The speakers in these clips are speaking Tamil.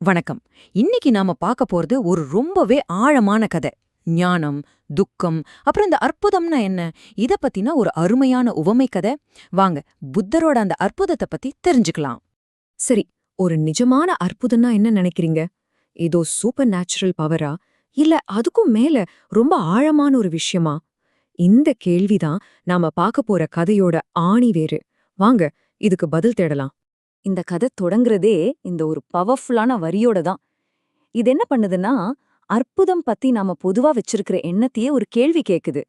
வணக்கம். இன்னைக்கு நாம பார்க்க போறது ஒரு ரொம்பவே ஆழமான கதை. ஞானம் துக்கம் அப்புறம் இந்த அற்புதம்னா என்ன? இத பத்தின ஒரு அருமையான உவமை கதை. வாங்க புத்தரோட அந்த அற்புதத்தை பத்தி தெரிஞ்சுக்கலாம். சரி ஒரு நிஜமான அற்புதம்னா என்ன நினைக்கிறீங்க? ஏதோ சூப்பர் நேச்சுரல் பவரா இல்ல அதுக்கும் மேல ரொம்ப ஆழமான ஒரு விஷயமா? இந்த கேள்விதான் நாம பார்க்க போற கதையோட ஆணி வேறு. வாங்க இதுக்கு பதில் தேடலாம். இந்த கதை தொடங்குறதே இந்த ஒரு பவர்ஃபுல்லான வரியோட தான். இது என்ன பண்ணுதுன்னா அற்புதம் பத்தி நாம பொதுவா வச்சிருக்கிற எண்ணத்தையே ஒரு கேள்வி கேக்குது.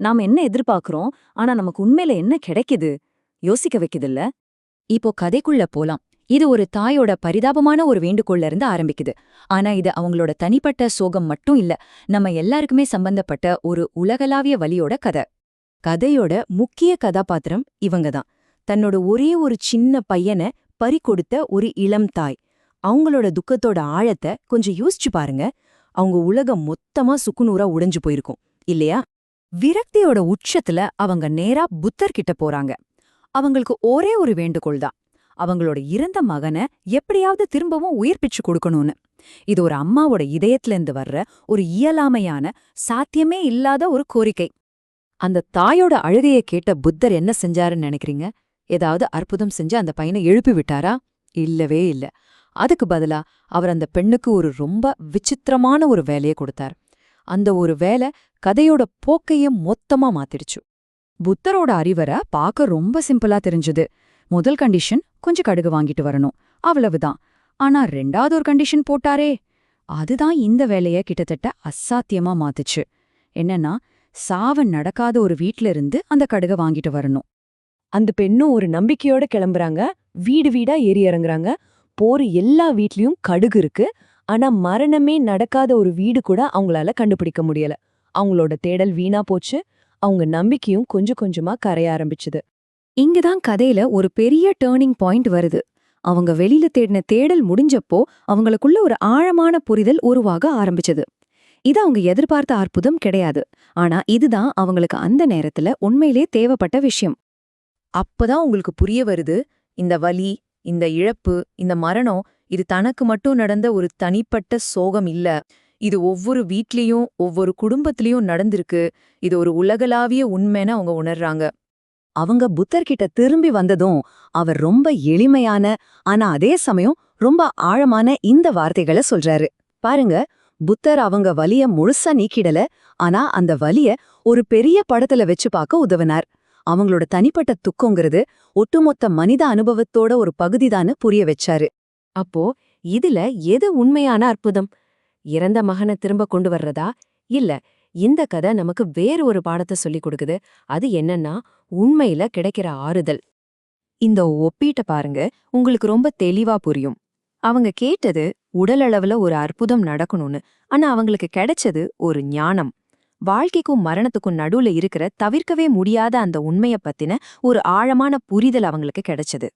நாம என்ன எதிர்பார்க்கறோம் ஆனா நமக்கு உண்மையில என்ன கிடைக்குது? யோசிக்க வைக்குதுல்ல? இப்போ கதைக்குள்ள போலாம். இது ஒரு தாயோட பரிதாபமான ஒரு வேண்டுகோள்ல இருந்து ஆரம்பிக்குது. ஆனா இது அவங்களோட தனிப்பட்ட சோகம் மட்டும் இல்ல நம்ம எல்லாருக்குமே சம்பந்தப்பட்ட ஒரு உலகளாவிய வழியோட கதை. கதையோட முக்கிய கதாபாத்திரம் இவங்க தான். தன்னோட ஒரே ஒரு சின்ன பையனை பறிகொடுத்த ஒரு இளம் தாய். அவங்களோட துக்கத்தோட ஆழத்தை கொஞ்சம் யோசிச்சு பாருங்க. அவங்க உலகம் மொத்தமா சுக்குநூறா உடைஞ்சு போயிருக்கும் இல்லையா? விரக்தியோட உச்சத்துல அவங்க நேரா புத்தர்கிட்ட போறாங்க. அவங்களுக்கு ஒரே ஒரு வேண்டுகோள் தான். அவங்களோட இறந்த மகனை எப்படியாவது திரும்பவும் உயிர்ப்பிச்சு கொடுக்கணும்னு. இது ஒரு அம்மாவோட இதயத்திலிருந்து வர்ற ஒரு இயலாமையான சாத்தியமே இல்லாத ஒரு கோரிக்கை. அந்த தாயோட அழுகையை கேட்ட புத்தர் என்ன செஞ்சாருன்னு நினைக்கிறீங்க? ஏதாவது அற்புதம் செஞ்சு அந்த பையனை எழுப்பி விட்டாரா? இல்லவே இல்ல. அதுக்கு பதிலா அவர் அந்த பெண்ணுக்கு ஒரு ரொம்ப விசித்திரமான ஒரு வேலையை கொடுத்தார். அந்த ஒரு வேலை கதையோட போக்கைய மொத்தமா மாத்திடுச்சு. புத்தரோட அறிவரை பார்க்க ரொம்ப சிம்பிளா தெரிஞ்சது. முதல் கண்டிஷன் கொஞ்சம் கடுகு வாங்கிட்டு வரணும். அவ்வளவுதான். ஆனா ரெண்டாவது ஒரு கண்டிஷன் போட்டாரே. அதுதான் இந்த வேலைய கிட்டத்தட்ட அசாத்தியமா மாத்துச்சு. என்னன்னா சாவன் நடக்காத ஒரு வீட்ல இருந்து அந்த கடுக வாங்கிட்டு வரணும். அந்த பெண்ணும் ஒரு நம்பிக்கையோட கிளம்புறாங்க. வீடு வீடா ஏறி இறங்குறாங்க. போற எல்லா வீட்லயும் கடுகு இருக்கு. ஆனா மரணமே நடக்காத ஒரு வீடு கூட அவங்களால கண்டுபிடிக்க முடியல. அவங்களோட தேடல் வீணா போச்சு. அவங்க நம்பிக்கையும் கொஞ்சம் கொஞ்சமா கரைய ஆரம்பிச்சுது. இங்கதான் கதையில ஒரு பெரிய டேர்னிங் பாயிண்ட் வருது. அவங்க வெளியில தேடின தேடல் முடிஞ்சப்போ அவங்களுக்குள்ள ஒரு ஆழமான புரிதல் உருவாக ஆரம்பிச்சது. இது அவங்க எதிர்பார்த்த அற்புதம் கிடையாது. ஆனா இதுதான் அவங்களுக்கு அந்த நேரத்துல உண்மையிலே தேவைப்பட்ட விஷயம். அப்பதான் உங்களுக்கு புரிய வருது இந்த வலி இந்த இழப்பு இந்த மரணம் இது தனக்கு மட்டும் நடந்த ஒரு தனிப்பட்ட சோகம் இல்ல. இது ஒவ்வொரு வீட்லயும் ஒவ்வொரு குடும்பத்திலையும் நடந்திருக்கு. இது ஒரு உலகளாவிய உண்மைன்னு அவங்க உணர்றாங்க. அவங்க புத்தர்கிட்ட திரும்பி வந்ததும் அவர் ரொம்ப எளிமையான ஆனா அதே சமயம் ரொம்ப ஆழமான இந்த வார்த்தைகளை சொல்றாரு. பாருங்க புத்தர் அவங்க வலிய முழுசா நீக்கிடல ஆனா அந்த வலிய ஒரு பெரிய படத்துல வச்சு பார்க்க உதவினார். அவங்களோட தனிப்பட்ட துக்கங்கிறது ஒட்டுமொத்த மனித அனுபவத்தோட ஒரு பகுதிதான்னு புரிய வச்சாரு. அப்போ இதுல எது உண்மையான அற்புதம்? இறந்த மகனை திரும்ப கொண்டு வர்றதா? இல்ல இந்த கதை நமக்கு வேறு ஒரு பாடத்தை சொல்லிக் கொடுக்குது. அது என்னன்னா உண்மையில கிடைக்கிற ஆறுதல். இந்த ஒப்பீட்ட பாருங்க உங்களுக்கு ரொம்ப தெளிவா புரியும். அவங்க கேட்டது உடலளவுல ஒரு அற்புதம் நடக்கணும்னு. ஆனா அவங்களுக்கு கிடைச்சது ஒரு ஞானம். வாழ்க்கைக்கும் மரணத்துக்கும் நடுவுல இருக்கிற தவிர்க்கவே முடியாத அந்த உண்மைய பத்தின ஒரு ஆழமான புரிதல் அவங்களுக்கு கிடைச்சது.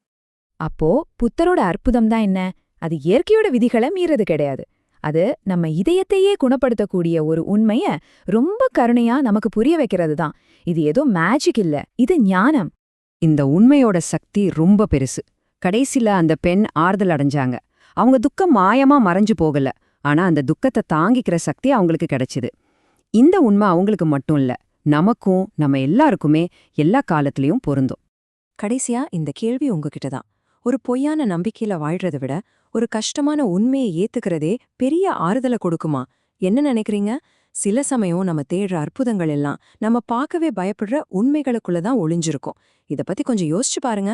அப்போ புத்தரோட அற்புதம் தான் என்ன? அது இயற்கையோட விதிகளை மீறது கிடையாது. அது நம்ம இதயத்தையே குணப்படுத்தக்கூடிய ஒரு உண்மைய ரொம்ப கருணையா நமக்கு புரிய வைக்கிறது தான் இது ஏதோ மேஜிக் இல்ல. இது ஞானம். இந்த உண்மையோட சக்தி ரொம்ப பெருசு. கடைசில அந்த பெண் ஆறுதல் அடைஞ்சாங்க. அவங்க துக்கம் மாயமா மறைஞ்சு போகல. ஆனா அந்த துக்கத்தை தாங்கிக்கிற சக்தி அவங்களுக்கு கிடைச்சுது. இந்த உண்மை அவங்களுக்கு மட்டும் இல்ல நமக்கும் நம்ம எல்லாருக்குமே எல்லா காலத்திலையும் பொருந்தும். கடைசியா இந்த கேள்வி உங்ககிட்ட தான். ஒரு பொய்யான நம்பிக்கையில வாழ்றதை விட ஒரு கஷ்டமான உண்மையை ஏத்துக்கிறதே பெரிய ஆறுதலை கொடுக்குமா? என்ன நினைக்கிறீங்க? சில சமயம் நம்ம தேடுற அற்புதங்கள் எல்லாம் நம்ம பார்க்கவே பயப்படுற உண்மைகளுக்குள்ள தான் ஒளிஞ்சிருக்கும். இத பத்தி கொஞ்சம் யோசிச்சு பாருங்க.